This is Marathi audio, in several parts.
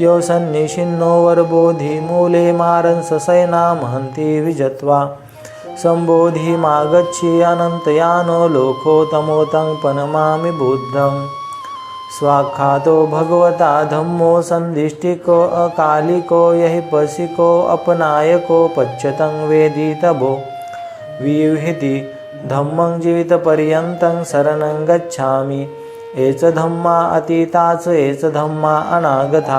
यो सन्निशिन्नो वरबोधिमूले मारन् ससैना महन्ति विजत्वा। सम्बोधिमागच्छि अनन्तयानो तमोतं पनमामि बुद्धं स्वाख्यातो भगवता धम्मो सन्दिष्टिको अकालिको यहि पशिको अपनायको पच्यतं वेदितभो विहिति धम्मं जीवितपर्यन्तं शरणं गच्छामि। एच धम्मा अतीताच एच धम्मा अनागता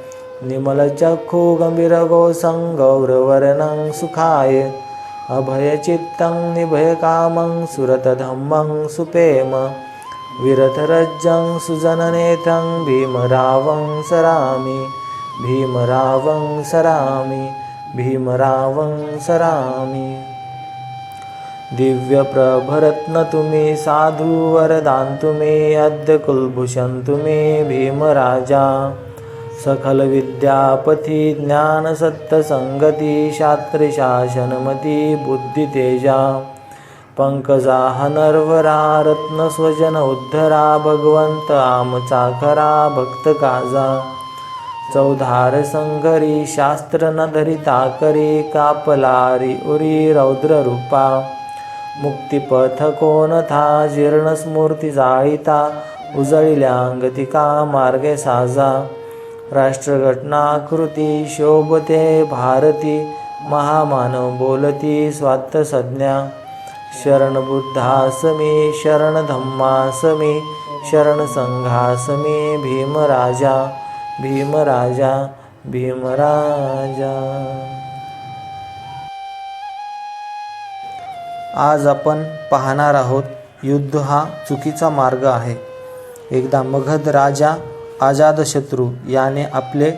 निमलचक्षुगम्भीरगोसं गौरवर्णं सुखाय। अभयचित्तं निभयकामं सुरतधम्मं सुपेम। विरथरज्जं सुजननेतं भीमरावं सरामि। भीमरावं सरामि। भीमरावं सरामि। दिव्यप्रभरत्न तुम्ही साधुवरदान्तु मे अद्य कुलभूषन्तु मे भीमराजा। सकलविद्यापथि ज्ञानसत्तसङ्गति शास्त्रशासनमति बुद्धितेजा पङ्कजाः नर्वरा रत्नस्वजन उद्धरा भगवन्त भक्त भक्तकाजा चौधार संघरी शास्त्र न धरिता करी कापलारी उरी रौद्ररूपा मुक्तिपथ कोणथा जीर्णस्मूर्ती जाळीता उजळिल्यांगतिका मार्गे साजा। राष्ट्रघटनाकृती शोभते भारती महामानव बोलती स्वात्त संज्ञा शरण बुद्धासमी शरण शरण भीमराजा भीमराजा भीमराजा। आज आपण पाहणार आहोत युद्ध हा चुकीचा मार्ग आहे. एकदा मगध राजा अजातशत्रू याने आपले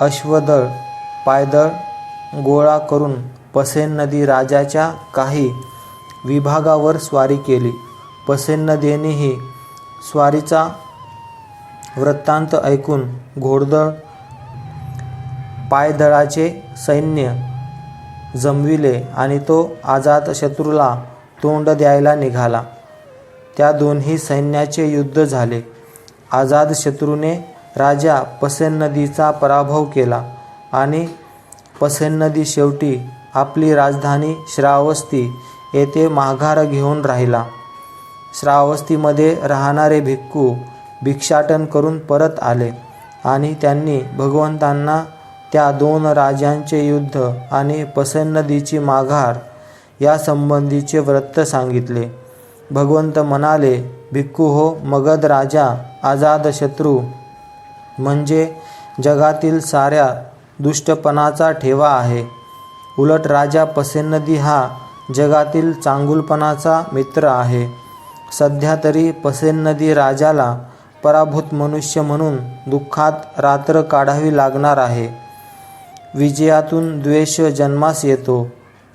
अश्वदळ पायदळ गोळा करून पसेन नदी राजाच्या काही विभागावर स्वारी केली. पसेन नदीनेही स्वारीचा वृत्तांत ऐकून घोडदळ पायदळाचे सैन्य जमविले आणि तो अजातशत्रूला तोंड द्यायला निघाला. त्या दोन्ही सैन्याचे युद्ध झाले. अजातशत्रूने राजा पसेन नदीचा पराभव केला आणि पसेन नदी शेवटी आपली राजधानी श्रावस्ती येथे माघार घेऊन राहिला. श्रावस्तीमध्ये राहणारे भिक्खू भिक्षाटन करून परत आले आणि त्यांनी भगवंतांना त्या दोन राजांचे युद्ध आणि पसन नदीची माघार यासंबंधीचे व्रत वृत्त सांगितले. भगवंत म्हणाले भिक्खू हो मगध राजा अजातशत्रू म्हणजे जगातील साऱ्या दुष्टपणाचा ठेवा आहे. उलट राजा पसेनदी हा जगातील चांगुलपणाचा मित्र आहे. सध्या तरी पसेनदी राजाला पराभूत मनुष्य म्हणून दुःखात रात्र काढावी लागणार आहे. विजयातून द्वेष जन्मास येतो.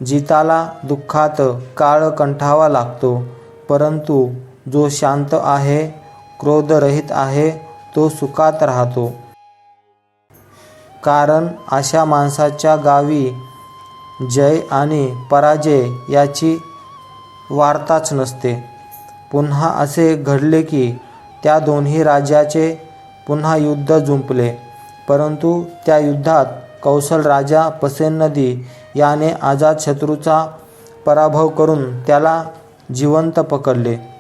जिताला दुःखात काळ कंठावा लागतो. परंतु जो शांत आहे क्रोधरहित आहे तो सुखात राहतो. कारण अशा माणसाच्या गावी जय आणि पराजय याची वार्ताच नसते. पुन्हा असे घडले की त्या दोन्ही राज्याचे पुन्हा युद्ध जुंपले. परंतु त्या युद्धात कौशल राजा पसेन नदी याने आझाद शत्रूचा पराभव करून त्याला जिवंत पकडले.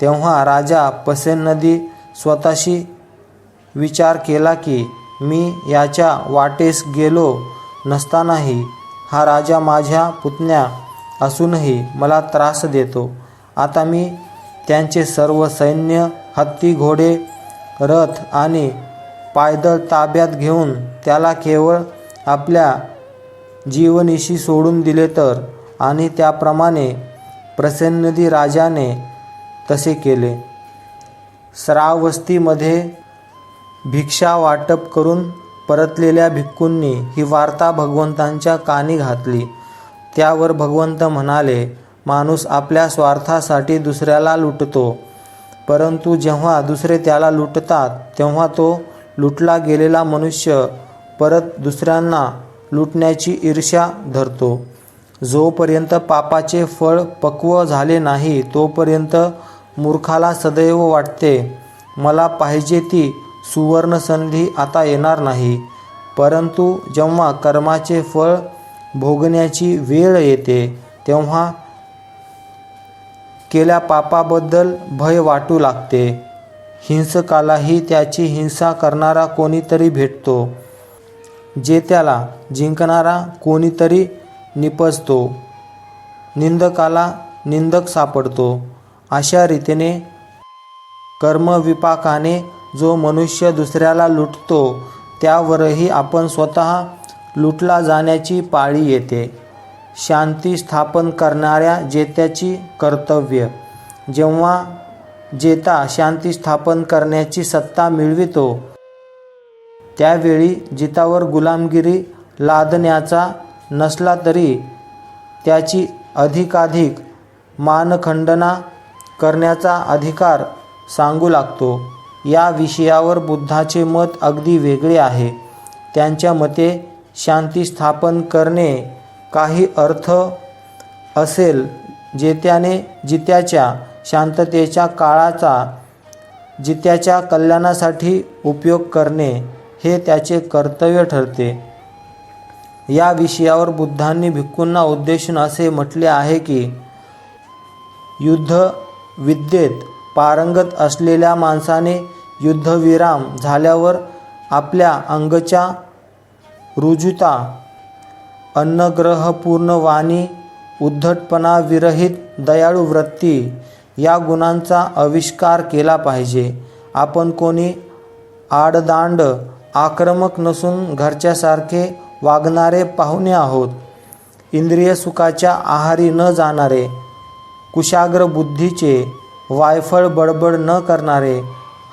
तेव्हा राजा पसेन नदी स्वतःशी विचार केला की मी याच्या वाटेस गेलो नसतानाही हा राजा माझ्या पुतण्या असूनही मला त्रास देतो. आता मी त्यांचे सर्व सैन्य हत्ती घोडे रथ आणि पायदळ ताब्यात घेऊन त्याला केवळ आपल्या जीवनीशी सोडून दिले तर आणि त्याप्रमाणे प्रसन्नदी राजाने तसे केले. सरावस्तीमध्ये भिक्षा वाटप करून परतलेल्या भिक्खूंनी ही वार्ता भगवंतांच्या कानी घातली. त्यावर भगवंत म्हणाले माणूस आपल्या स्वार्थासाठी दुसऱ्याला लुटतो. परंतु जेव्हा दुसरे त्याला लुटतात तेव्हा तो लुटला गेलेला मनुष्य परत दुसऱ्यांना लुटण्याची ईर्ष्या धरतो. जोपर्यंत पापाचे फळ पक्व झाले नाही तोपर्यंत मूर्खाला सदैव वाटते. मला पाहिजे ती सुवर्णसंधी आता येणार नाही. परंतु जेव्हा कर्माचे फळ भोगण्याची वेळ येते तेव्हा केल्या पापाबद्दल भय वाटू लागते. हिंसकालाही त्याची हिंसा करणारा कोणीतरी भेटतो जे त्याला जिंकणारा कोणीतरी निपजतो. निंदकाला निंदक सापडतो. अशा रीतीने कर्मविपाकाने जो मनुष्य दुसऱ्याला लुटतो त्यावरही आपण स्वतः लुटला जाण्याची पाळी येते. शांती स्थापन करणाऱ्या जेत्याची कर्तव्य. जेव्हा जेता शांती स्थापन करण्याची सत्ता मिळवितो त्यावेळी जितावर गुलामगिरी लादण्याचा नसला तरी त्याची अधिकाधिक मानखंडना करण्याचा अधिकार सांगू लागतो. या विषयावर बुद्धाचे मत अगदी वेगळे आहे. त्यांच्या मते शांती स्थापन करणे काही अर्थ असेल जेत्याने जित्याच्या शांततेच्या काळाचा जित्याच्या कल्याणासाठी उपयोग करणे हे त्याचे कर्तव्य ठरते. या विषयावर बुद्धांनी भिक्खूंना उद्देशून असे म्हटले आहे की युद्ध विद्येत पारंगत असलेल्या माणसाने युद्धविराम झाल्यावर आपल्या अंगच्या रुजुता अन्नग्रहपूर्ण वाणी उद्धटपणा विरहित दयाळू वृत्ती या गुणांचा आविष्कार केला पाहिजे. आपण कोणी आडदांड आक्रमक नसून घरच्यासारखे वागणारे पाहुणे आहोत. इंद्रिय सुखाच्या आहारी न जाणारे कुशाग्र बुद्धीचे वायफळ बडबड न करणारे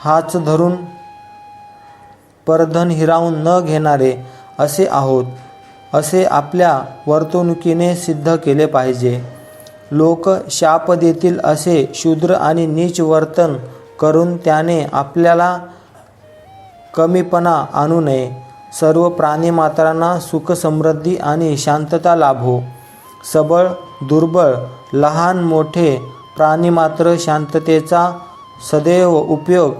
हाच धरून परधन हिरावून न घेणारे असे आहोत असे आपल्या वर्तणुकीने सिद्ध केले पाहिजे. लोक शाप देतील असे शूद्र आणि नीच वर्तन करून त्याने आपल्याला कमीपणा आणू नये. सर्व प्राणीमात्रांना सुख समृद्धी आणि शांतता लाभो. सबळ दुर्बळ लहान मोठे प्राणी मात्र शांततेचा सदैव उपयोग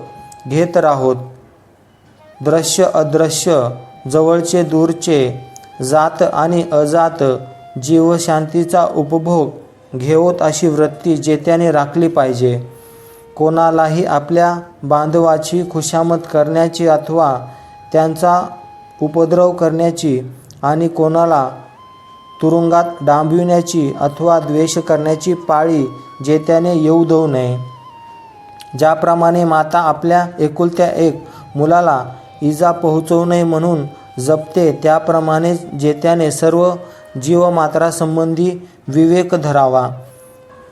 घेत राहोत. दृश्य अदृश्य जवळचे दूरचे जात आणि अजात जीवशांतीचा उपभोग घेवत अशी वृत्ती जेत्याने राखली पाहिजे. कोणालाही आपल्या बांधवाची खुशामत करण्याची अथवा त्यांचा उपद्रव करण्याची आणि कोणाला तुरुंगात डांबविण्याची अथवा द्वेष करण्याची पाळी जेत्याने येऊ देऊ नये. ज्याप्रमाणे माता आपल्या एकुलत्या एक मुलाला इजा पोहोचवू नये म्हणून जपते त्याप्रमाणे जेत्याने सर्व जीवमात्रासंबंधी विवेक धरावा.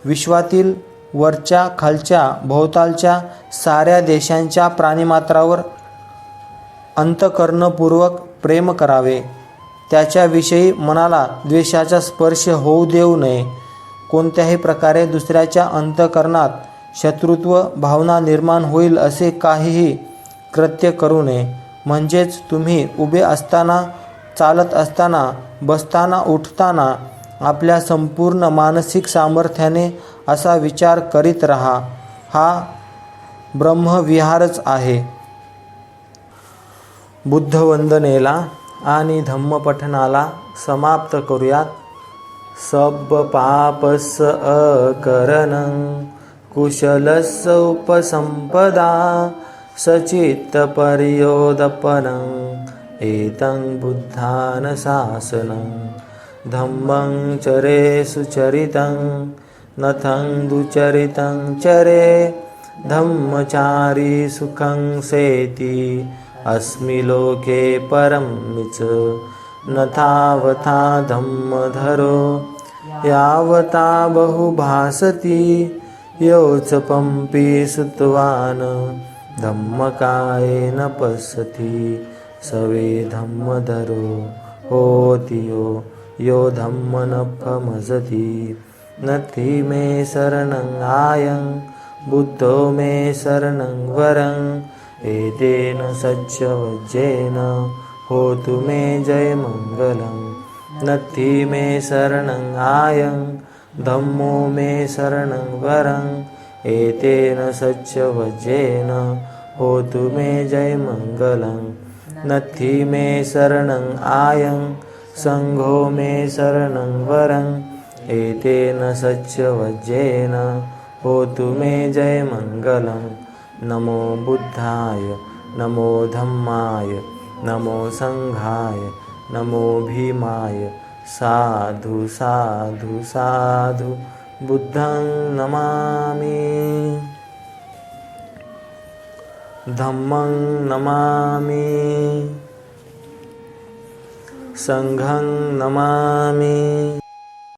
विश्वातील वरच्या खालच्या भोवतालच्या साऱ्या देशांच्या प्राणीमात्रावर अंतकरणपूर्वक प्रेम करावे. त्याच्याविषयी मनाला द्वेषाचा स्पर्श होऊ देऊ नये. कोणत्याही प्रकारे दुसऱ्याच्या अंतकरणात शत्रुत्व भावना निर्माण होईल असे काहीही कृत्य करू नये. म्हणजेच तुम्ही उभे असताना चालत असताना बसताना उठताना आपल्या संपूर्ण मानसिक सामर्थ्याने असा विचार करीत राहा. हा ब्रह्मविहारच आहे. बुद्धवंदनेला आणि धम्मपठनाला समाप्त करूयात. सब पापस अकरणं कुशलस्य उपसंपदा सचित्तपर्योदपनं एतं बुद्धानशासनं धम्मं चरे सुचरितं नथं दुचरितं चरे धम्मचारी सुखं सेती अस्मि लोके परं च न तावता धम्मधरो। यावता बहुभासति। योच पम्पी सुतवान्। धम्मकायेन पश्यति। सवे धम्मधरो होति यो। यो धम्मनफमजति नथि मे शरणं आयं। बुद्धो मे शरणं वरं। एतेन सज्जवज्जेन होतु मे जयमङ्गलं नथि मे शरणं आयं धम्मो मे शरणं वरं। एतेन सज्जवज्जेन होतु मे जयमङ्गलं नथि मे शरणं आयं सङ्घो मे शरणं वरं। एतेन सज्जवज्जेन होतु मे जयमङ्गलं नमो बुद्धाय नमो धम्माय नमो सङ्घाय नमो भीमाय। साधु साधु साधु बुद्धं नमामि। धम्मं नमामि। सङ्घं नमामि